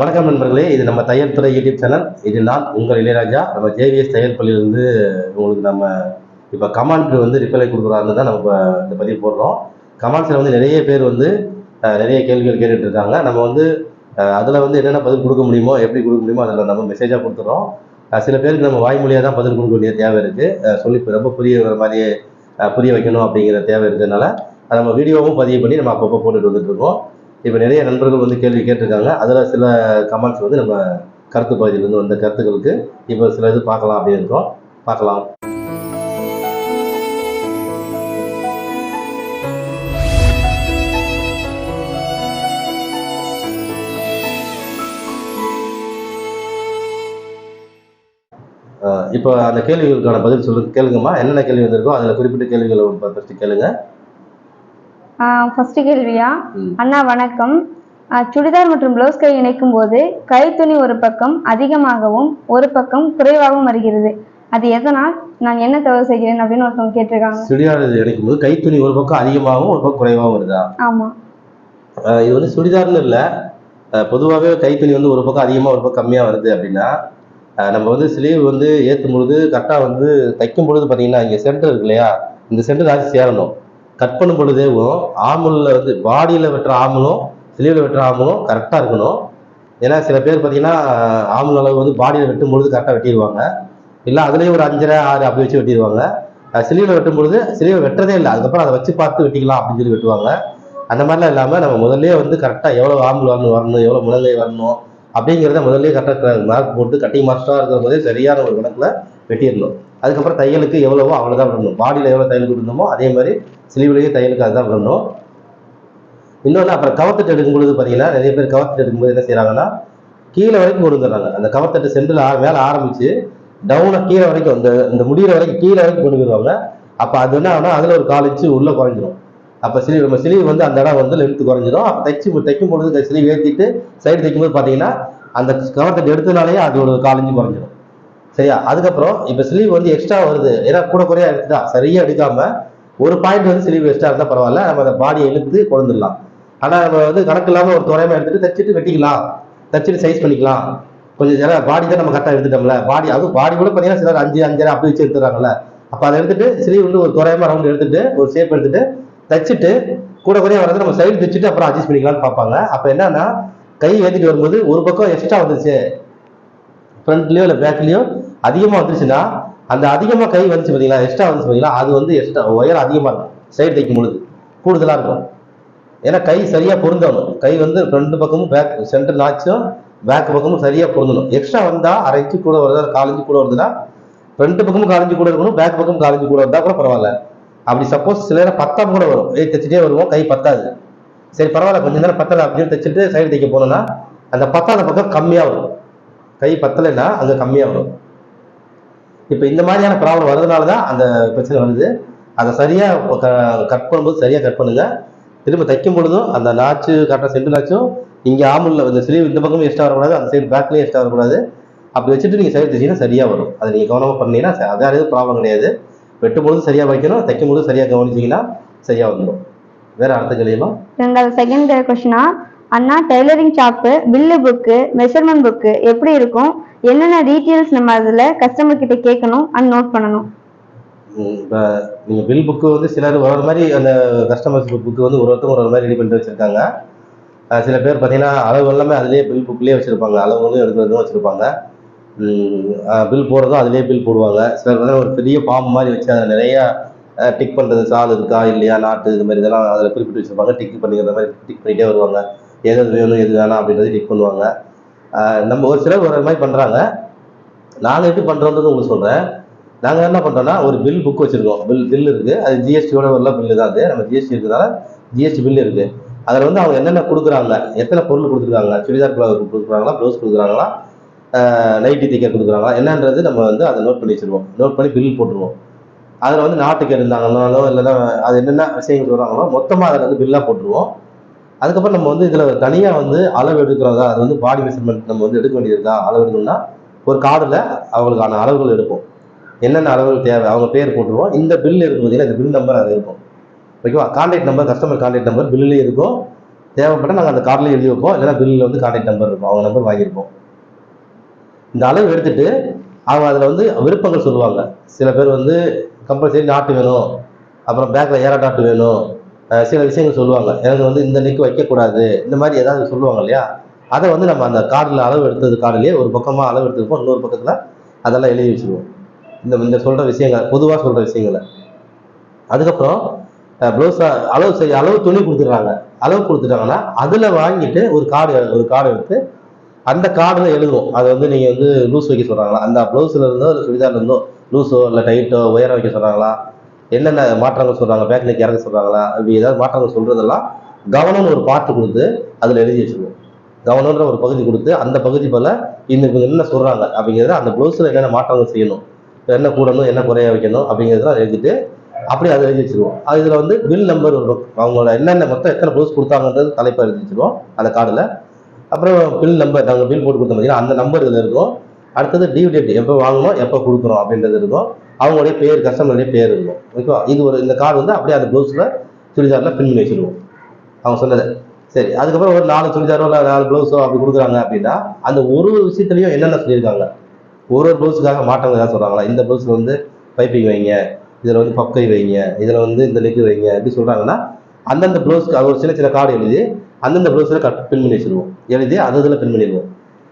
வணக்கம் நண்பர்களே இது நம்ம தையல் துறை யூடியூப் சேனல். இது நான் உங்கள் இளையராஜா. நம்ம ஜேவிஎஸ் தையல் பள்ளியிலிருந்து உங்களுக்கு நம்ம இப்போ கமாண்ட்க்கு வந்து ரிப்ளை கொடுக்குறாருன்னு தான் நம்ம இந்த பதிவு போடுறோம். கமாண்ட்ஸில் வந்து நிறைய பேர் வந்து நிறைய கேள்விகள் கேட்டுட்டு இருக்காங்க நம்ம வந்து அதில் வந்து என்னென்ன பதில் கொடுக்க முடியுமோ எப்படி கொடுக்க முடியுமோ அதில் நம்ம மெசேஜாக கொடுத்துறோம். சில பேருக்கு நம்ம வாய்மொழியாக தான் பதில் கொடுக்க வேண்டிய தேவை இருக்குது சொல்லி ரொம்ப புரிய வர மாதிரியே புரிய வைக்கணும் அப்படிங்கிற தேவை இருக்கிறதுனால அதை நம்ம வீடியோவும் பதிவு பண்ணி நம்ம அப்பப்போ போட்டுட்டு வந்துட்டுருக்கோம் இப்போ நிறைய நண்பர்கள் வந்து கேள்வி கேட்டிருக்காங்க. அதில் சில கமெண்ட்ஸ் வந்து நம்ம கருத்து பகுதியிலேருந்து வந்த கருத்துக்களுக்கு இப்போ சில இது பார்க்கலாம் அப்படின்னு இருக்கோம். பார்க்கலாம். இப்போ அந்த கேள்விகளுக்கான பதில் சொல்லு கேளுங்கம்மா. என்னென்ன கேள்வி வந்திருக்கோ அதில் குறிப்பிட்ட கேள்விகளை ஃபஸ்ட்டு கேளுங்கள் ஃபர்ஸ்ட் கேள்வியா. அண்ணா வணக்கம். சுடிதார் மற்றும் பிளவுஸ் கை இணைக்கும் போது கைத்துணி ஒரு பக்கம் அதிகமாகவும் ஒரு பக்கம் குறைவாகவும் வருகிறது. அது எதனால்? நான் என்ன தவறு செய்கிறேன் அப்படின்னு ஒருத்தவங்க கேட்டிருக்காங்க. சுடிதார் இணைக்கும் போது கைத்துணி ஒரு பக்கம் அதிகமாகவும் ஒரு பக்கம் குறைவாகவும் வருதா? ஆமா. இது வந்து சுடிதார்னு இல்லை. பொதுவாகவே கைத்துணி வந்து ஒரு பக்கம் அதிகமாக ஒரு பக்கம் கம்மியாக வருது அப்படின்னா நம்ம வந்து ஸ்லீவ் வந்து ஏற்றும் பொழுது கரெக்டாக வந்து தைக்கும் பொழுது பார்த்தீங்கன்னா இங்கே சென்டர் இருக்கு இல்லையா? இந்த சென்டர் ஆச்சு சேரணும். கட் பண்ணும் பொழுதேவும் ஆமுலில் வந்து பாடியில் வெட்டுற ஆமலும் சிலிவில் வெட்டுற ஆமலும் கரெக்டாக இருக்கணும். ஏன்னா சில பேர் பார்த்தீங்கன்னா ஆமல் அளவு வந்து பாடியில் வெட்டும் பொழுது கரெக்டாக வெட்டிடுவாங்க. இல்லை அதுலேயும் ஒரு அஞ்சரை ஆறு அப்படி வச்சு வெட்டிடுவாங்க. சிலிவில் வெட்டும் பொழுது சிலிவை வெட்டுறதே இல்லை. அதுக்கப்புறம் அதை வச்சு பார்த்து வெட்டிக்கலாம் அப்படின்னு சொல்லி வெட்டுவாங்க. அந்த மாதிரிலாம் இல்லாமல் நம்ம முதல்லயே வந்து கரெக்டாக எவ்வளோ ஆம்பல் வரணும் வரணும் எவ்வளோ முழங்கை வரணும் அப்படிங்கிறத முதல்லயே கரெக்டாக மார்க் போட்டு கட்டிங் மாஸ்டராக இருக்கிற போதே சரியான ஒரு கணக்கில் வெட்டிடணும். அதுக்கப்புறம் தையலுக்கு எவ்வளவோ அவ்வளோதான் விடணும். பாடியில் எவ்வளோ தையல் விடணுமோ அதே மாதிரி ஸ்லீவ்லேயே தையலுக்கு அதுதான் விடணும். இன்னொன்று அப்புறம் கவர்த்தட்டு எடுக்கும் பொழுது பார்த்தீங்கன்னா நிறைய பேர் கவர்த்தட்டு எடுக்கும்போது என்ன செய்கிறாங்கன்னா கீழே வரைக்கும் கொண்டு வந்துடுறாங்க. அந்த கவர்த்தட்டு சென்டரில் மேலே ஆரம்பிச்சு டவுனாக கீழே வரைக்கும் இந்த இந்த முடிகிற வரைக்கும் கீழே வரைக்கும் கொண்டு போயிடுவாங்க. அப்போ அது என்ன ஆனால் அதில் ஒரு கால் இன்ச்சு உள்ளே குறைஞ்சிரும். அப்போ சிலி நம்ம சிலி வந்து அந்த இடம் வந்து லென்த்து குறைஞ்சிரும். அப்போ தைச்சு தைக்கும் பொழுது சிலி ஏற்றிட்டு சைடு தைக்கும்போது பார்த்தீங்கன்னா அந்த கவர் தட்டு எடுத்தனாலேயே அது ஒரு காலஞ்சு குறைஞ்சிரும். சரியா? அதுக்கப்புறம் இப்போ ஸ்லீவ் வந்து எக்ஸ்ட்ரா வருது. ஏன்னா கூட குறையா எடுத்துட்டா சரியாக எடுக்காமல் ஒரு பாயிண்ட் வந்து ஸ்லீவ் எக்ஸ்ட்ரா இருந்தால் பரவாயில்ல. நம்ம அந்த பாடியை இழுத்து கொழுந்துடலாம். ஆனால் நம்ம வந்து கணக்கு இல்லாமல் ஒரு துறையமா எடுத்துட்டு தச்சுட்டு வெட்டிக்கலாம். தச்சுட்டு சைஸ் பண்ணிக்கலாம். கொஞ்சம் சில பாடி தான் நம்ம கரெக்டாக எடுத்துட்டோம்ல பாடி அதுவும் பாடி கூட பார்த்தீங்கன்னா சிலர் அஞ்சு அஞ்சரை அப்படி வச்சு எடுத்துறாங்கல்ல அப்போ அதை எடுத்துட்டு ஸ்லீவ் வந்து ஒரு துறையமா ரவுண்ட் எடுத்துட்டு ஒரு ஷேப் எடுத்துட்டு தச்சுட்டு கூட குறைய வரது நம்ம சைடு தைச்சிட்டு அப்புறம் அட்ஜஸ்ட் பண்ணிக்கலாம்னு பார்ப்பாங்க. அப்போ என்னன்னா கை ஏற்றிட்டு வரும்போது ஒரு பக்கம் எக்ஸ்ட்ரா வந்துருச்சு. ஃப்ரண்ட்லயோ இல்லை பேக்லயோ அதிகமாக வந்துருச்சுன்னா அந்த அதிகமாக கை வந்துச்சு பார்த்தீங்களா எக்ஸ்ட்ரா வந்துச்சு பார்த்தீங்களா அது வந்து எக்ஸ்ட்ரா ஒயர் அதிகமாக இருக்கும். சைடு தைக்கும் பொழுது கூடுதலாக இருக்கும். ஏன்னா கை சரியாக பொருந்தணும். கை வந்து ரெண்டு பக்கமும் பேக் சென்டர் நாச்சும் பேக் பக்கமும் சரியாக பொருந்தணும். எக்ஸ்ட்ரா வந்தால் அரை இன்ச்சு கூட வருதா காலஞ்சு கூட வருதுன்னா ரெண்டு பக்கமும் காலஞ்சு கூட இருக்கணும் பேக் பக்கம் காலஞ்சு கூட வந்தால் கூட பரவாயில்ல. அப்படி சப்போஸ் சில நேரம் பத்தாம கூட வரும். ஏய் தைச்சிட்டே வருவோம் கை பத்தாது. சரி பரவாயில்ல கொஞ்சம் நேரம் பத்தலை அப்படின்னு தைச்சிட்டு சைடு தைக்க போனோம்னா அந்த பத்தாத பக்கம் கம்மியாக வரும். கை பத்தலைன்னா அங்கே கம்மியாக வரும். இப்போ இந்த மாதிரியான ப்ராப்ளம் வர்றதுனால தான் அந்த பிரச்சனை வருது. அதை சரியாக கட் பண்ணும்போது சரியாக கட் பண்ணுங்க திரும்ப தைக்கும் பொழுதும் அந்த நாச்சு கரெக்டாக செண்டு நாச்சும் இங்கே ஆமுல்ல இந்த ஸ்லீவ் இந்த பக்கமும் எக்ஸ்ட்ரா வரக்கூடாது அந்த சைடு பேக்லேயும் எக்ஸ்ட்ரா வரக்கூடாது. அப்படி வச்சுட்டு நீங்கள் சைடு தைச்சீங்கன்னா சரியாக வரும். அதை நீங்கள் கவனமாக பண்ணீங்கன்னா ச- எதுவும் ப்ராப்ளம் கிடையாது. வெட்டும் பொழுது சரியாக வைக்கணும் தைக்கும் பொழுது சரியாக கவனிச்சிங்கன்னா சரியாக வந்துடும் வேற அடுத்த கேள்வியுமா ரெண்டாவது செகண்ட் கொஸ்டினா அண்ணா tailoring shop bill book measurement book எப்படி இருக்கும்? என்னென்ன டீட்டெயில்ஸ் நம்ம அதில் கஸ்டமர் கிட்ட கேட்கணும் அண்ட் நோட் பண்ணணும்? இப்போ நீங்கள் பில் புக்கு வந்து சிலர் ஒரு ஒரு மாதிரி அந்த கஸ்டமர்ஸ் புக்கு வந்து ஒரு ஒருத்தவங்க ஒரு ஒரு மாதிரி ரெடி பண்ணி வச்சுருக்காங்க. சில பேர் பார்த்தீங்கன்னா அளவு எல்லாமே அதுலேயே பில் புக்லேயே வச்சுருப்பாங்க. அளவுகளும் எடுக்கிறதும் வச்சுருப்பாங்க. பில் போடுறதும் அதுலேயே பில் போடுவாங்க. சிலர் வந்து ஒரு பெரிய ஃபார்ம் மாதிரி வச்சு அதில் நிறையா டிக் பண்ணுறது சால் இருக்கா இல்லையா நாட்டு இது மாதிரி இதெல்லாம் அதில் குறிப்பிட்டு வச்சுருப்பாங்க. டிக் பண்ணிக்கிற மாதிரி டிக் பண்ணிகிட்டே வருவாங்க. எது எது வேணும் எது வேணாம் அப்படின்றத டிக் பண்ணுவாங்க. நம்ம ஒரு சிலர் ஒரு மாதிரி பண்ணுறாங்க நாங்கள் எப்படி பண்ணுறோன்றது உங்களுக்கு சொல்கிறேன் நாங்கள் என்ன பண்ணுறோம்னா ஒரு பில் புக் வச்சுருக்கோம். பில் பில் இருக்குது அது ஜிஎஸ்டியோட உள்ள பில்லு தான் அது. நம்ம ஜிஎஸ்டி இருக்கிறதால ஜிஎஸ்டி பில் இருக்குது அதில் வந்து அவங்க என்னென்ன கொடுக்குறாங்க எத்தனை பொருள் கொடுத்துருக்காங்க சுடிதார் கொடுக்குறாங்களா ப்ளவுஸ் கொடுக்குறாங்களா நைட்டி திக்கர் கொடுக்குறாங்களா என்னன்றது நம்ம வந்து அதை நோட் பண்ணி வச்சுருவோம். நோட் பண்ணி பில் போட்டுருவோம். அதில் வந்து நாட்டுக்கு இருந்தாங்கனாலோ இல்லைன்னா அது என்னென்ன விஷயங்கள் சொல்கிறாங்களோ மொத்தமாக அதில் வந்து பில்லாக போட்டுருவோம். அதுக்கப்புறம் நம்ம வந்து இதில் தனியாக வந்து அளவு எடுக்கிறதா அது வந்து பாடி மெஷர்மெண்ட் நம்ம வந்து எடுக்க வேண்டியதா அளவு எடுக்கணும்னா ஒரு கார்டில் அவங்களுக்கான அளவுகள் எடுப்போம். என்னென்ன அளவுகள் தேவை அவங்க பேர் போட்டுருவோம். இந்த பில் இருக்கும் பார்த்தீங்கன்னா இந்த பில் நம்பர் அது இருக்கும். ஓகேவா? Contact number customer contact number பில்லுலேயும் இருக்கும். தேவைப்பட்டால் நாங்கள் அந்த கார்டில் எழுதி வைப்போம். இல்லைன்னா பில்லில் வந்து கான்டாக்ட் நம்பர் இருக்கும். அவங்க நம்பர் வாங்கியிருப்போம். இந்த அளவு எடுத்துட்டு அவங்க அதில் வந்து விருப்பங்கள் சொல்லுவாங்க. சில பேர் வந்து கம்பல்சரி நாட்டு வேணும். அப்புறம் பேக்கில் ஏரா நாட்டு வேணும். சில விஷயங்கள் சொல்லுவாங்க. எனக்கு வந்து இந்த நெக் வைக்கக்கூடாது. இந்த மாதிரி ஏதாவது சொல்லுவாங்க இல்லையா? அதை வந்து நம்ம அந்த கார்டில் அளவு எடுத்தது கார்டிலேயே ஒரு பக்கமாக அளவு எடுத்துருப்போம் இன்னொரு பக்கத்தில் அதெல்லாம் எழுதி வச்சுருவோம். இந்த இந்த சொல்கிற விஷயங்கள் பொதுவாக சொல்கிற விஷயங்களை. அதுக்கப்புறம் ப்ளவுஸ் அளவு செய்ய அளவு துணி கொடுத்துட்றாங்க. அளவு கொடுத்துட்டாங்கன்னா அதில் வாங்கிட்டு ஒரு கார்டு ஒரு கார்டு எடுத்து அந்த கார்டில் எழுதுவோம். அதை வந்து நீங்கள் வந்து லூஸ் வைக்க சொல்கிறாங்களா அந்த ப்ளவுஸில் இருந்தோ இல்லை சுடிதார்ல இருந்தோ லூஸோ இல்லை டைட்டோ உயரம் வைக்க சொல்கிறாங்களா என்னென்ன மாற்றங்கள் சொல்கிறாங்க பேக் இறங்க இறக்க சொல்கிறாங்களா அப்படி ஏதாவது மாற்றங்கள் சொல்கிறதெல்லாம் கவனம்னு ஒரு பார்ட்டு கொடுத்து அதில் எழுதி வச்சுருவோம். கவனம்ன்ற ஒரு பகுதி கொடுத்து அந்த பகுதி போல் இன்னும் என்ன சொல்கிறாங்க அப்படிங்கிறத அந்த ப்ளவுஸில் என்னென்ன மாற்றங்கள் செய்யணும் என்ன கூடணும் என்ன குறைய வைக்கணும் அப்படிங்கிறதெல்லாம் எழுதிட்டு அப்படியே அதை எழுதி வச்சிருவோம். அது இதில் வந்து பில் நம்பர் ஒரு அவங்களோட என்னென்ன மொத்தம் எத்தனை ப்ளவுஸ் கொடுத்தாங்கன்றது தலைப்பை எழுதி வச்சிருவோம் அந்த கார்டில். அப்புறம் பில் நம்பர் நாங்கள் பில் போட்டு கொடுத்தோம் பார்த்தீங்கன்னா அந்த நம்பர் இதில் இருக்கும். அடுத்தது டியூ டேட் எப்போ வாங்கணும் எப்போ கொடுக்குறோம் அப்படின்றது இருக்கும். அவங்களுடைய பேர் கஸ்டமருடைய பேர் இருக்கும். ஓகேவா இது ஒரு இந்த கார்டு வந்து அப்படியே அந்த ப்ளவுஸில் சுடிதாரில் பின் பண்ணி அவங்க சொன்னது. சரி அதுக்கப்புறம் ஒரு நாலு சுடிதாரோ இல்லை நாலு ப்ளவுஸோ அப்படி கொடுக்குறாங்க அப்படின்னா அந்த ஒரு ஒரு விஷயத்துலையும் என்னென்ன சொல்லியிருக்காங்க? ஒரு ஒரு ப்ளவுஸுக்காக மாற்றங்கள் ஏதாவது சொல்கிறாங்களா இந்த ப்ளவுஸில் வந்து பைப்பிங் வைங்க இதில் வந்து பக்கை வைங்க இதில் வந்து இந்த நெக்கு வைங்க எப்படி சொல்கிறாங்கன்னா அந்தந்த ப்ளவுஸ்க்கு அது ஒரு சின்ன சின்ன கார்டு எழுதி அந்தந்த ப்ளவுஸில் கட் பின் பண்ணி வச்சுருவோம். எழுதி அது இதில் பின் பண்ணிடுவோம்.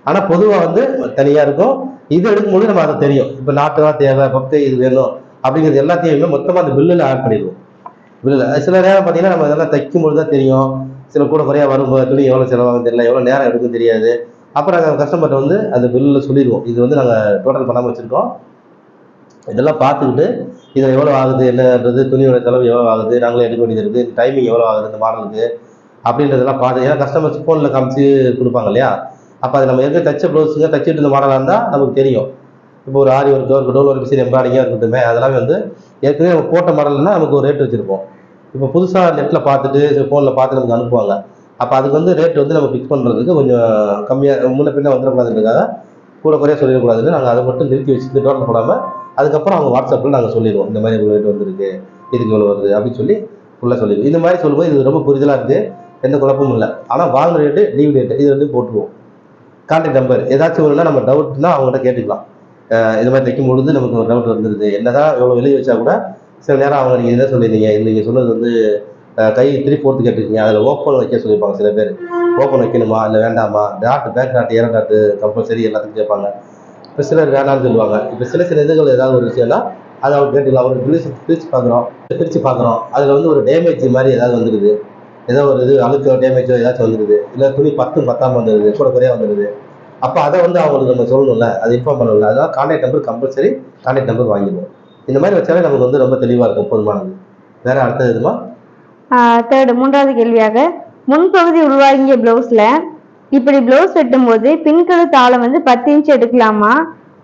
ஆனால் பொதுவாக வந்து தனியாக இருக்கும். இது எடுக்கும்போது நம்ம அதை தெரியும். இப்போ நாட்டுலாம் தேவை பக்கை இது வேணும் அப்படிங்கிறது எல்லாத்தையுமே மொத்தமாக அந்த பில்லில் ஆட் பண்ணிடுவோம். பில்லில் சில நேரம் பார்த்தீங்கன்னா நம்ம இதெல்லாம் தைக்கும்போது தான் தெரியும். சில கூட குறையாக வரும்போது துணி எவ்வளோ செலவாகும் தெரியல எவ்வளோ நேரம் எடுக்கும் தெரியாது. அப்புறம் நாங்கள் கஸ்டமர்கிட்ட வந்து அந்த பில்லில் சொல்லிடுவோம். இது வந்து நாங்கள் டோட்டல் பண்ணாமல் வச்சுருக்கோம். இதெல்லாம் பார்த்துக்கிட்டு இதில் எவ்வளோ ஆகுது என்னன்றது துணியோட செலவு எவ்வளோ ஆகுது நாங்களே எடுக்க வேண்டியது இருக்குது டைமிங் எவ்வளோ ஆகுது இந்த மாடலுக்கு அப்படின்றதெல்லாம் பார்த்து ஏன்னா கஸ்டமர்ஸ் ஃபோனில் காமிச்சு கொடுப்பாங்க இல்லையா? அப்போ அது நம்ம ஏற்கனவே தச்ச ப்ளவுஸுங்க தச்சுட்டு இருந்த மாடலாக இருந்தால் நமக்கு தெரியும். இப்போ ஒரு ஆரி ஒர்க்கோ ஒரு டோல் ஒர்க் சரி எம்ப்ராய்டிங்காக இருக்கட்டுமே அதெல்லாம் வந்து ஏற்கனவே நம்ம போட்ட மாடல்னா நமக்கு ஒரு ரேட் வச்சுருப்போம். இப்போ புதுசாக நெட்டில் பார்த்துட்டு ஃபோனில் பார்த்து நமக்கு அனுப்புவாங்க. அப்போ அதுக்கு வந்து ரேட் வந்து நம்ம ஃபிக்ஸ் பண்ணுறதுக்கு கொஞ்சம் கம்மியாக முன்ன பின்னே வந்துடக்கூடாதுன்றதுக்காக கூட குறைய சொல்லிடக்கூடாதுன்னு நாங்கள் அதை மட்டும் நிறுத்தி வச்சுட்டு டோட்டல் போடாமல் அதுக்கப்புறம் அவங்க வாட்ஸ்அப்பில் நாங்கள் சொல்லிடுவோம். இந்த மாதிரி இவ்வளோ ரேட் வந்துருக்கு இதுக்கு இவ்வளோ வருது அப்படின்னு சொல்லி ஃபுல்லாக சொல்லிடுவோம். இந்த மாதிரி சொல்லும்போது இது ரொம்ப புரிதலாக இருக்குது எந்த குழப்பமும் இல்லை. ஆனால் வாங்குற ரேட்டு லீவ் ரேட்டு இது வந்து போட்டுருவோம். கான்டாக்ட் நம்பர் ஏதாச்சும் ஒன்றுனா நம்ம டவுட்னா அவங்ககிட்ட கேட்டுக்கலாம். இது மாதிரி தைக்கும் பொழுது நமக்கு ஒரு டவுட் வந்துருது என்னதான் எவ்வளோ வெளியே வச்சா கூட சில நேரம் அவங்க நீங்கள் என்ன சொல்லியிருந்தீங்க நீங்கள் சொன்னது வந்து கை த்ரீ ஃபோர்த்து கேட்டிருக்கீங்க. அதில் ஓப்பன் வைக்க சொல்லியிருப்பாங்க சில பேர். ஓப்பன் வைக்கணுமா? இல்லை வேண்டாமா? டாட் பேக் டாட் ஏர டாட்டு கம்பல்சரி எல்லாத்துக்கும் கேட்பாங்க. இப்போ சிலர் வேண்டாம்னு சொல்லுவாங்க. இப்போ சில சில இதுகள் ஏதாவது ஒரு விஷயம்னா அதை அவங்க கேட்டுக்கலாம். ஒரு பிரிச்சு பிரித்து பார்க்குறோம். பிரித்து பார்க்குறோம். அதில் வந்து ஒரு டேமேஜ் மாதிரி ஏதாவது வந்துடுது ஏதோ ஒரு இது அழுக்கோ டேமேஜோ ஏதாச்சும் வந்துடுது இல்லை துணி பத்தும் பத்தாம வந்துடுது கூட குறையா வந்துடுது அப்போ அதை வந்து அவங்களுக்கு நம்ம சொல்லணும்ல அது இன்ஃபார்ம் பண்ணணும்ல. அதனால contact number compulsory contact number வாங்கிடுவோம். இந்த மாதிரி வச்சாலே நமக்கு வந்து ரொம்ப தெளிவாக இருக்கும் போதுமானது. வேற அடுத்தது எதுமா? தேர்டு மூன்றாவது கேள்வியாக முன்பகுதி உள்வாங்கிய பிளவுஸ்ல இப்படி பிளவுஸ் வெட்டும்போது பின்கழுத்து ஆழம் வந்து பத்து இன்ச் எடுக்கலாமா?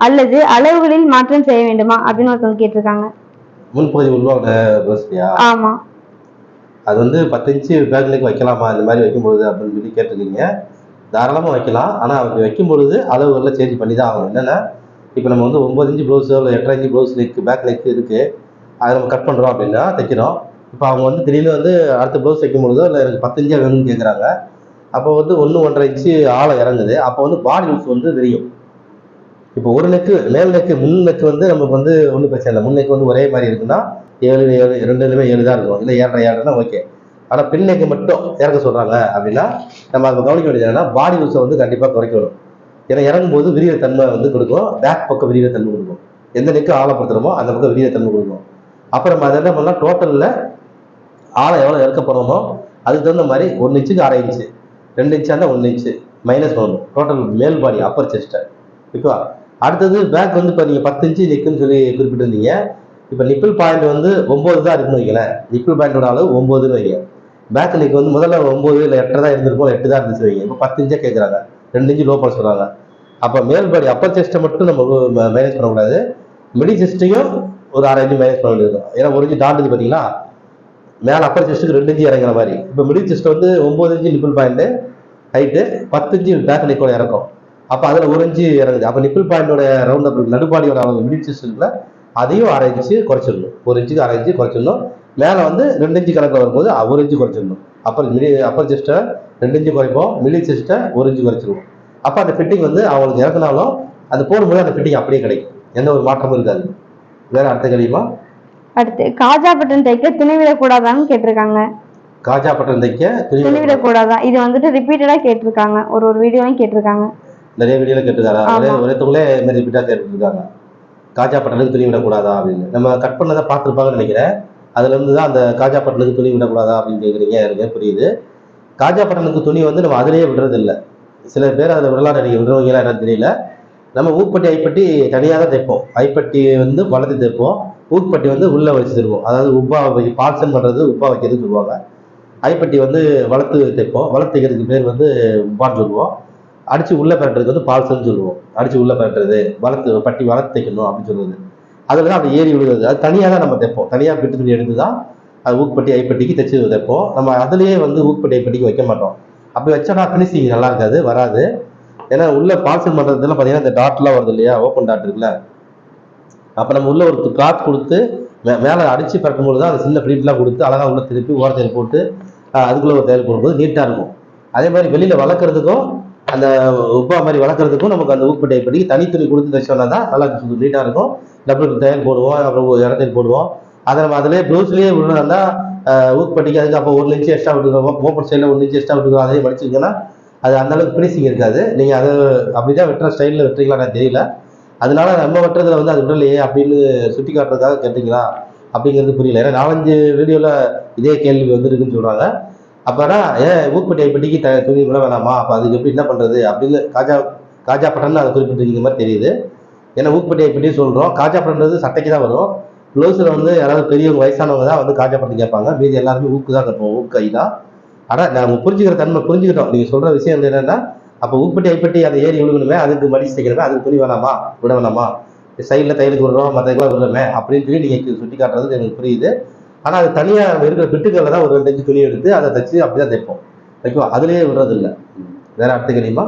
அல்லது அளவுகளில் மாற்றம் செய்ய வேண்டுமா? அப்படின்னு ஒருத்தவங்க கேட்டிருக்காங்க. முன்பகுதி உள்வாங்க ரோஸ்லியா ஆமா. அது வந்து பத்து இன்ச்சு பேக்லேக்கு வைக்கலாமா? இந்த மாதிரி வைக்கும் பொழுது அப்படின்னு சொல்லி கேட்டிருக்கீங்க. தாராளமாக வைக்கலாம். ஆனால் அப்படி வைக்கும் பொழுது அளவுகளில் சேஞ்ச் பண்ணி தான் ஆகணும். என்னென்னா இப்போ நம்ம வந்து ஒம்பது இன்ச்சு ப்ளவுஸோ இல்லை எட்டரை inch blouse neck back neck இருக்குது அதை நம்ம கட் பண்ணுறோம் அப்படின்னா தைக்கிறோம். இப்போ அவங்க வந்து திடீர்னு வந்து அடுத்த ப்ளவுஸ் வைக்கும் பொழுதோ இல்லை எனக்கு பத்து இன்ச்சாக வேணும்னு கேட்குறாங்க அப்போ வந்து ஒன்று ஒன்றரை இன்ச்சு ஆழம் இறங்குது. அப்போ வந்து பாடி லூஸ் வந்து தெரியும் இப்போ ஒரு நெக்கு மேல் நெக்கு முன் நெக்கு வந்து நமக்கு வந்து ஒன்றும் பிரச்சனை இல்லை. முன் நெக்கு வந்து ஒரே மாதிரி இருக்குன்னா ஏழு ஏழு ரெண்டுலையுமே ஏழு தான் இருக்கும். இல்லை ஏழரை தான் ஓகே ஆனால் பின்னைக்கு மட்டும் இறக்க சொல்கிறாங்க அப்படின்னா நம்ம அதை கவனிக்க வேண்டியது என்னன்னா பாடி யூஸை வந்து கண்டிப்பாக குறைக்கணும். ஏன்னா இறங்கும்போது விரிய தன்மை வந்து கொடுக்கும். பேக் பக்கம் விரிய தன்மை கொடுக்கும். எந்த நெக்கு ஆழப்படுத்துறோமோ அந்த பக்கம் விரிய தன்மை கொடுக்கும். அப்புறம் நம்ம அதை என்ன பண்ணலாம்? டோட்டலில் ஆழம் எவ்வளோ இறக்க போகிறோமோ அதுக்கு தகுந்த மாதிரி ஒன்று இன்ச்சுக்கு அரை இன்ச்சு ரெண்டு இன்ச்சாக இருந்தால் ஒன்று இன்ச்சு மைனஸ் பண்ணணும் டோட்டல் மேல் பாடி அப்பர் செஸ்ட்டை இப்போ அடுத்தது பேக் வந்து இப்போ நீங்கள் பத்து இன்ச்சு நிற்குன்னு சொல்லி குறிப்பிட்டிருந்தீங்க. இப்போ நிப்பிள் பாயிண்ட் வந்து ஒம்பது தான் இருக்குன்னு வைங்களேன். நிப்பிள் பாயிண்டோட அளவு ஒம்பதுன்னு வைங்க. பேக் நெக் வந்து முதல்ல ஒம்பது இல்லை எட்டரை தான் இருந்திருக்கும் எட்டு தான் இருந்துச்சு வைங்க. இப்போ பத்து இன்ச்சே கேட்குறாங்க ரெண்டு இன்ச்சு லோ பண்ண சொல்கிறாங்க அப்போ மேல் பாடி அப்பர் செஸ்ட்டை மட்டும் நம்ம மேனேஜ் பண்ணக்கூடாது. மிடி செஸ்ட்டையும் ஒரு அரை இன்ச்சு மேனேஜ் பண்ண வேண்டியிருக்கும் ஏன்னா ஒரு இன்ச்சு தாண்டுது பார்த்தீங்களா மேலே அப்பர் செஸ்ட்டுக்கு ரெண்டு இன்ச்சு இறங்குற மாதிரி. இப்போ மிடில் செஸ்ட் வந்து ஒம்பது இன்ச்சு நிப்பிள் பாயிண்ட்டு ஹைட்டு பத்து இன்ச்சு பேக் நெக்கோட இறக்கும். அப்போ அதில் ஒரு இன்ச்சு இறங்குது. அப்போ நிப்பிள் பாயிண்டோட ரவுண்ட் அப் நடுபாடியோட அளவு மிடில் செஸ்ட்டுக்குள்ள அதையும் அரை இன்ச்சு குறைச்சிடணும். ஒரு இன்ச்சுக்கு அரை இன்ச்சு குறைச்சிடணும். மேலே வந்து ரெண்டு இன்ச்சு கணக்கில் வரும்போது ஒரு இன்ச்சு குறைச்சிடணும். அப்பர் மிடி அப்பர் செஸ்ட்டை ரெண்டு இன்ச்சு குறைப்போம். மில்லி செஸ்ட்டை ஒரு இன்ச்சு குறைச்சிருவோம். அப்போ அந்த ஃபிட்டிங் வந்து அவங்களுக்கு இறக்குனாலும் அது போடும்போது அந்த ஃபிட்டிங் அப்படியே கிடைக்கும். எந்த ஒரு மாற்றமும் இருக்காது. வேற அடுத்த கழியுமா அடுத்து காஜா பட்டன் தைக்க துணி விடக்கூடாதான்னு கேட்டிருக்காங்க. காஜா பட்டன் தைக்க துணி விடக்கூடாதா? இது வந்துட்டு ரிப்பீட்டடா கேட்டிருக்காங்க. ஒரு ஒரு வீடியோலையும் கேட்டிருக்காங்க. நிறைய வீடியோல கேட்டிருக்காங்க. ஒரே ஒரே தொகுலே மாதிரி ரிப்பீட்டாக கேட்டுருக்காங்க காஜா பட்டலுக்கு துணி விடக்கூடாதா அப்படின்னு. நம்ம கட் பண்ணதை பார்த்துருப்பாங்கன்னு நினைக்கிறேன். அதுல இருந்து தான் அந்த காஜா பட்டலுக்கு துணி விடக்கூடாதா அப்படின்னு கேட்குறீங்க எனக்கு புரியுது. காஜா பட்டலுக்கு துணி வந்து நம்ம அதிலேயே விடுறது சில பேர் அதில் விடலாம் நினைக்க விடுறவங்களா என்னன்னு தெரியல. நம்ம ஊப்பட்டி ஐப்பட்டி தனியாக தான் தைப்போம். ஐப்பட்டி வந்து வளர்த்து தைப்போம். ஊக்பட்டி வந்து உள்ளே வச்சு தருவோம். அதாவது உப்பா வை- பால்சன் உப்பா வைக்கிறது சொல்லுவாங்க. ஐப்பட்டி வந்து வளர்த்து தைப்போம். வளர்த்து தைக்கிறதுக்கு பேர் வந்து உப்பான்னு சொல்லுவோம். அடிச்சு உள்ள பரட்டுறதுக்கு வந்து பால்சல்னு சொல்லுவோம். அடிச்சு உள்ள பரட்டுறது வளர்த்து பட்டி வளர்த்து தைக்கணும் அப்படின்னு சொல்றது. அதுல தான் அப்படி ஏறி விழுகிறது அது தனியாக தான் நம்ம தைப்போம். தனியாக பிட்டு துணி எடுத்து தான் அது ஊக்குப்பட்டி ஐப்பட்டிக்கு தைச்சு தைப்போம். நம்ம அதுலயே வந்து ஊக்பட்டி ஐப்பட்டிக்கு வைக்க மாட்டோம். அப்படி வச்சோம்னா ஃபினிஷிங் நல்லா இருக்காது வராது. ஏன்னா உள்ள பால்சல் பண்ணுறதுலாம் பார்த்தீங்கன்னா இந்த டாட்லாம் வருது இல்லையா? ஓப்பன் டாட் இருக்குல்ல? அப்போ நம்ம உள்ள ஒரு கிளாத் கொடுத்து மே மேலே அடிச்சு பறக்கும்போது தான் அந்த சின்ன ப்ளீட்லாம் கொடுத்து அழகா உள்ள திருப்பி ஓரத்தையில் போட்டு அதுக்குள்ளே அதுக்குள்ள ஒரு தையல் போடும்போது நீட்டாக இருக்கும். அதே மாதிரி வெளியில் வளர்க்குறதுக்கும் அந்த உப்பா மாதிரி வளர்க்குறதுக்கும் நமக்கு அந்த ஊக்குப்பட்டை படி தனித்துணி கொடுத்து தைச்சோம்னா தான் நல்லா நீட்டாக இருக்கும். டபுள் தையல் போடுவோம் அப்புறம் ஒரு போடுவோம். அதை நம்ம அதிலே ப்ளவுஸ்லேயே விடுறதா ஊக்குப்பட்டிக்கு அதுக்கு அப்போ ஒரு இன்ச்சு எக்ஸ்ட்ரா விட்டுருவோம். ஓப்பன் சைடில் ஒரு இன்ச்சு எக்ஸ்ட்ரா விட்டுருவோம். அதையும் மடிச்சிங்கன்னா அது அந்த அளவுக்கு ஃபினிஷிங் இருக்காது. நீங்கள் அதை அப்படி தான் வெட்டுற ஸ்டைலில் வெட்டுறீங்களா தெரியல. அதனால நம்ம வெட்டுறதுல வந்து அது விடலையே அப்படின்னு சுட்டி காட்டுறதுக்காக கேட்டீங்களா? அப்படிங்கிறது புரியல. ஏன்னா நாலஞ்சு வீடியோவில் இதே கேள்வி வந்துருக்குன்னு சொல்கிறாங்க அப்போனா ஏன் ஊக்குப்பட்டி ஐப்பட்டிக்கு த துணி விட வேணாமா? அப்போ அதுக்கு எப்படி என்ன பண்ணுறது அப்படின்னு காஜா காஜா பட்டன் அதை குறிப்பிட்டிருக்கிற மாதிரி தெரியுது. ஏன்னா ஊக்குப்பட்டி ஐப்பட்டி சொல்கிறோம் காஜா பட்டன்றது சட்டைக்கு தான் வரும். ப்ளவுஸில் வந்து யாராவது பெரியவங்க வயசானவங்க தான் வந்து காஜா பட்டன் கேட்பாங்க. மீதி எல்லாருமே ஊக்கு தான் கட்டுவோம் ஊக்கு கை தான். ஆனால் நம்ம புரிஞ்சுக்கிற தன்மை புரிஞ்சுக்கிட்டோம். நீங்கள் சொல்கிற விஷயம் வந்து என்னென்னா அப்போ ஊப்பட்டி ஐப்பட்டி அதை ஏறி விழுகணுமே அதுக்கு மடிச்சு தைக்கணுமே அதுக்கு துணி வேணாமா? விட வேணாமா? சைடில் தையலுக்கு விடுறோம் மற்றதுக்கெல்லாம் விடுறோமே அப்படின்னு சொல்லி நீங்கள் சுட்டி காட்டுறது எனக்கு புரியுது. ஆனால் அது தனியாக இருக்கிற பிட்டுகளில் தான் ஒரு ரெண்டு அஞ்சு துணி எடுத்து அதை தைச்சு அப்படி தான் தைப்போம். ஓகேவா அதுலேயே விடுறது இல்லை. வேற அடுத்த தெரியுமா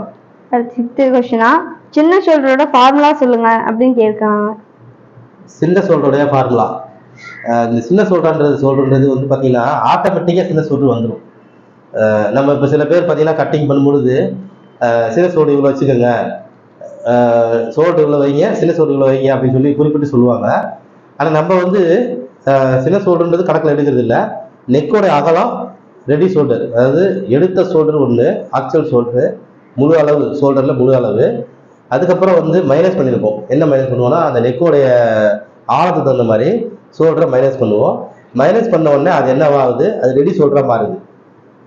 அடுத்து கொஸ்டினா சின்ன ஷோல்டரோட ஃபார்முலா சொல்லுங்க அப்படின்னு கேட்காங்க சின்ன சோல்டருடைய ஃபார்முலா இந்த சின்ன சோல்டர்ன்றது சொல்றது வந்து பார்த்தீங்கன்னா ஆட்டோமேட்டிக்காக சின்ன சோல்டர் வந்துடும் நம்ம இப்போ சில பேர் பார்த்தீங்கன்னா கட்டிங் பண்ணும்பொழுது சின்ன சோல்டர் இவ்வளோ வச்சுக்கோங்க. சோல்டர் இவ்வளோ வைங்க சின்ன சோல்டர் இவ்வளோ வைங்க அப்படின்னு சொல்லி குறிப்பிட்டு சொல்லுவாங்க. ஆனால் நம்ம வந்து சின்ன ஷோல்டர்ன்றது கணக்கில் எடுக்கிறது இல்லை நெக்கோட அகலம் ரெடி ஷோல்டர் அதாவது எடுத்த ஷோல்டர் ஒன்று ஆக்சுவல் ஷோல்டரு முழு அளவு ஷோல்டரில் முழு அளவு. அதுக்கப்புறம் வந்து மைனஸ் பண்ணியிருப்போம் என்ன மைனஸ் பண்ணுவோம்னா அந்த நெக்கோடைய ஆழத்துக்கு தகுந்த மாதிரி ஷோல்டரை மைனஸ் பண்ணுவோம். மைனஸ் பண்ண உடனே அது என்னவாகுது அது ரெடி ஷோல்டராக மாறுது.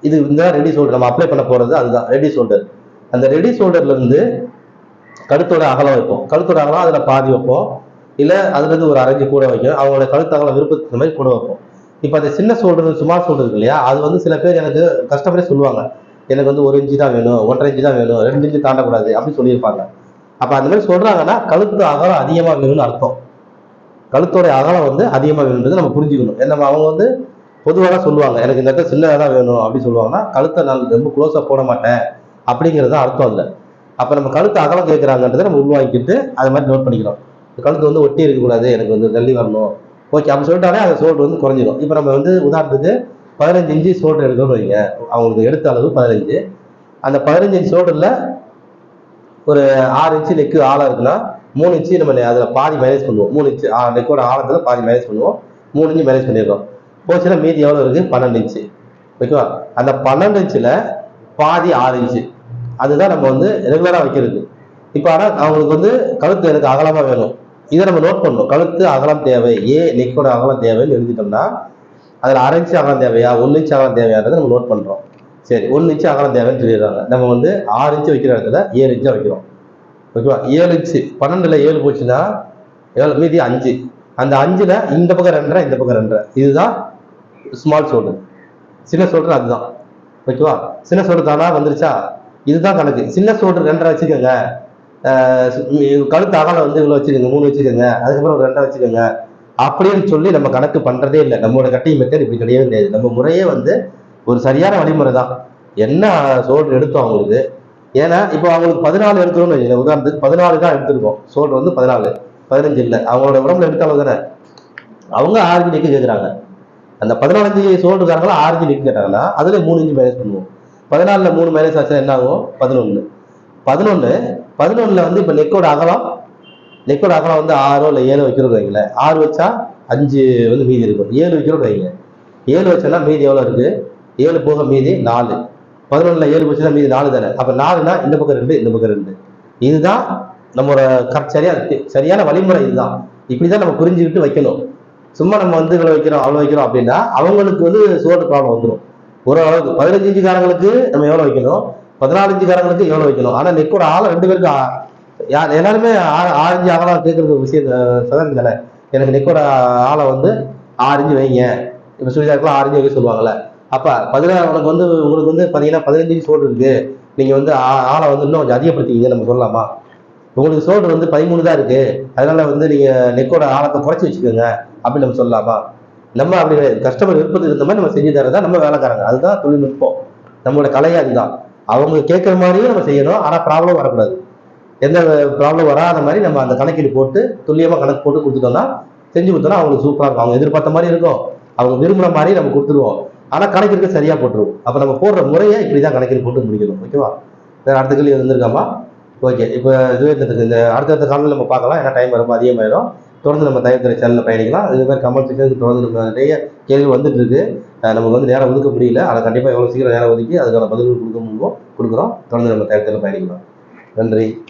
இது இந்த ரெடி ஷோல்டர் நம்ம அப்ளை பண்ண போகிறது அதுதான் ரெடி ஷோல்டர் அந்த ரெடி ஷோல்டர்லேருந்து கழுத்தோட அகலம் வைப்போம். கழுத்தோட அகலம் அதில் பாதி வைப்போம். இல்லை அதுலேருந்து ஒரு அரைஞ்சு கூட வைக்கும் அவங்களோட கழுத்து அகலம் விருப்பத்துக்கு மாதிரி கூட வைப்போம். இப்போ அந்த சின்ன ஷோல்டர் சுமார் ஷோல்டர் இல்லையா? அது வந்து சில பேர் எனக்கு கஸ்டமரே சொல்லுவாங்க. எனக்கு வந்து ஒரு இன்ச்சு தான் வேணும் ஒன்றரை இன்ச்சு தான் வேணும் ரெண்டு இன்ச்சு தாண்டக்கூடாது அப்படின்னு சொல்லியிருப்பாங்க. அப்போ அந்த மாதிரி சொல்கிறாங்கன்னா கழுத்து அகலம் அதிகமாக வேணும்னு அர்த்தம். கழுத்தோடைய அகலம் வந்து அதிகமாக வேணுன்றது நம்ம புரிஞ்சுக்கணும். ஏன்னா நம்ம அவங்க வந்து பொதுவாக சொல்லுவாங்க எனக்கு இந்த இடத்துல சின்னதாக தான் வேணும் அப்படின்னு சொல்லுவாங்கன்னா கழுத்தை நான் ரொம்ப க்ளோஸாக போட மாட்டேன் அப்படிங்கிறது தான் அர்த்தம் இல்லை அப்போ நம்ம கழுத்து அகலம் கேட்குறாங்கன்றதை நம்ம உருவாக்கிட்டு அது மாதிரி நோட் பண்ணிக்கிறோம். கழுத்து வந்து ஒட்டி இருக்கக்கூடாது எனக்கு வந்து தள்ளி வரணும். ஓகே அப்படி சொல்லிட்டாலே அந்த சோல்டர் வந்து குறைஞ்சிரும். இப்போ நம்ம வந்து உதாரணத்துக்கு பதினஞ்சு இன்ச்சு சோல்டர் எடுக்கணும்னு வைங்க. அவங்களுக்கு எடுத்த அளவு பதினஞ்சு அந்த பதினஞ்சு இன்ச் சோல்டரில் ஒரு ஆறு இன்ச்சு நெக்கு ஆழம் இருக்குன்னா மூணு இன்ச்சு நம்ம அதில் பாதி மேனேஜ் பண்ணுவோம். மூணு இன்ச்சு நெக்கோட ஆழத்தில் பாதி மேனேஜ் பண்ணுவோம். மூணு இன்ச்சு மேனேஜ் பண்ணிடுறோம். போச்சுன்னா மீதி எவ்வளோ இருக்குது பன்னெண்டு இன்ச்சு. ஓகேவா அந்த பன்னெண்டு இன்ச்சில் பாதி ஆறு இன்ச்சு. அதுதான் நம்ம வந்து ரெகுலராக வைக்கிறது இப்போ ஆனால் அவங்களுக்கு வந்து கழுத்து எனக்கு அகலமாக வேணும். இதை நம்ம நோட் பண்ணணும். கழுத்து அகலம் தேவை. ஏ நெக்கோட அகலம் தேவைன்னு எழுதிட்டோம்னா அதில் அரை இன்ச்சு அகலம் தேவையா ஒன்று இன்ச்சு அகலம் தேவையான்றதை நம்ம நோட் பண்ணுறோம் சரி ஒன்று இன்ச்சு அகலம் தேவைன்னு சொல்லிடுறாங்க. நம்ம வந்து ஆறு இன்ச்சு வைக்கிற இடத்துல ஏழு இன்ச்சாக வைக்கிறோம். ஓகேவா? ஏழு இன்ச்சு பன்னெண்டில் ஏழு போச்சுன்னா ஏழு மீதி அஞ்சு. அந்த அஞ்சில் இந்த பக்கம் ரெண்டரை இந்த பக்கம் ரெண்டரை. இதுதான் ஸ்மால் ஷோல்டர் சின்ன சோல்டர் அதுதான். ஓகேவா? சின்ன சோல்டர் தானா? வந்துருச்சா? இதுதான் கணக்கு. சின்ன சோல்டர் ரெண்டரை வச்சுக்கோங்க. கழுத்து அகலம் வந்து இவ்வளோ வச்சுக்கோங்க மூணு வச்சுக்கோங்க அதுக்கப்புறம் ஒரு ரெண்டரை வச்சுக்கோங்க அப்படின்னு சொல்லி நம்ம கணக்கு பண்ணுறதே இல்லை. நம்மளோட கட்டிங் மெத்தட் இப்படி கிடையவே கிடையாது. நம்ம முறையே வந்து ஒரு சரியான வழிமுறை தான். என்ன சோல்டு எடுத்தோம் அவங்களுக்கு? ஏன்னா இப்போ அவங்களுக்கு பதினாலு எடுக்கிறோம்னு உதாரணத்துக்கு பதினாலு தான் எடுத்திருக்கோம். சோல்டு வந்து பதினாலு பதினஞ்சு இல்லை. அவங்களோட உடம்புல எடுத்தாலும் தானே அவங்க ஆறு இன்ச்சு கேட்குறாங்க. அந்த பதினாலஞ்சு ஷோல்டருக்காரங்களும் ஆறு இன்ச்சு கேட்டாங்கன்னா அதில் மூணு இன்ச்சு மைனஸ் பண்ணுவோம். பதினாலில் மூணு மைனஸ் ஆச்சுன்னா என்ன ஆகும்? பதினொன்று பதினொன்று பதினொன்றில் வந்து இப்போ நெக்கோட அகலம் நெக்கோட அகலம் வந்து ஆறோ இல்லை ஏழோ வைக்கிறோம் வைங்கள ஆறு வச்சா அஞ்சு வந்து மீதி இருக்கும். ஏழு வைக்கிறோம் வைங்க ஏழு வச்சோன்னா மீதி எவ்வளோ இருக்கு? ஏழு போக மீதி நாலு. பதினொன்றில் ஏழு வச்சுன்னா மீதி நாலு தானே? அப்போ நாலுனா இந்த பக்கம் ரெண்டு இந்த பக்கம் ரெண்டு. இதுதான் நம்மளோட கரெக்ட் சரியா சரியான வழிமுறை இதுதான். இப்படிதான் நம்ம புரிஞ்சுக்கிட்டு வைக்கணும். சும்மா நம்ம வந்து இவ்வளோ வைக்கிறோம் அவ்வளோ வைக்கிறோம் அப்படின்னா அவங்களுக்கு வந்து சுவர் ப்ராப்ளம் வந்துடும் ஓரளவுக்கு பதினஞ்சு இன்ச்சுக்காரங்களுக்கு நம்ம எவ்வளோ வைக்கணும்? பதினாலஞ்சு இன்ச்சுக்காரங்களுக்கு எவ்வளோ வைக்கணும்? ஆனால் நெக்கோட ஆழம் ரெண்டு பேருக்கு யார் எல்லாருமே ஆ- ஆறு கேட்கறது விஷயம் சதன் தானே எனக்கு நெக்கோட ஆளை வந்து ஆறு வைங்க. இப்போ சுடிதாருக்குலாம் ஆறு வைக்க சொல்லுவாங்கல்ல. அப்போ பதினாறு உனக்கு வந்து உங்களுக்கு வந்து பார்த்தீங்கன்னா பதினஞ்சு சோடு இருக்கு. நீங்கள் வந்து ஆ- வந்து இன்னும் கொஞ்சம் அதிகப்படுத்திக்கிங்க நம்ம சொல்லலாமா? உங்களுக்கு சோடு வந்து பதிமூணு தான் இருக்கு. அதனால வந்து நீங்க நெக்கோட ஆழத்தை குறைச்சி வச்சுக்கோங்க அப்படின்னு நம்ம சொல்லலாமா? நம்ம அப்படி கஸ்டமர் விருப்பத்துக்கு இருந்த மாதிரி நம்ம செஞ்சு தரதான் நம்ம வேலைக்காரங்க. அதுதான் தொழில்நுட்பம். நம்மளோட கலையே அதுதான். அவங்க கேட்குற மாதிரியும் நம்ம செய்யணும் ஆனால் ப்ராப்ளம் வரக்கூடாது. எந்த ப்ராப்ளம் வராத மாதிரி நம்ம அந்த கணக்கீடு போட்டு துல்லியமாக கணக்கு போட்டு கொடுத்துட்டோம்னா செஞ்சு கொடுத்தோம்னா அவங்களுக்கு சூப்பராக இருக்கும். அவங்க எதிர்பார்த்த மாதிரி இருக்கும். அவங்க விரும்புகிற மாதிரி நம்ம கொடுத்துருவோம். ஆனால் கணக்கெடுக்க சரியாக போட்டுருவோம் அப்போ நம்ம போடுற முறையை இப்படி தான் கணக்கில் போட்டு முடிக்கணும். ஓகேவா வேறு அடுத்த கேள்வி வந்திருக்காமா? ஓகே இப்போ இதுவே இந்த- அடுத்த அடுத்தடுத்த காலையில் நம்ம பார்க்கலாம். ஏன்னா டைம் ரொம்ப அதிகமாயிடும் தொடர்ந்து நம்ம தயவுத்துறை சேனலில் பயணிக்கலாம். இதுமாதிரி கமல் கமெண்ட் தொடர்ந்து நம்ம நிறைய கேள்வி வந்துட்டு இருக்கு. நமக்கு வந்து நேரம் ஒதுக்க முடியல. அதை கண்டிப்பாக எவ்வளோ சீக்கிரம் நேரம் ஒதுக்கி அதுக்கான பதில்கள் கொடுக்க முடியும் கொடுக்குறோம். தொடர்ந்து நம்ம தேர்தலில் பயணிக்கலாம் நன்றி.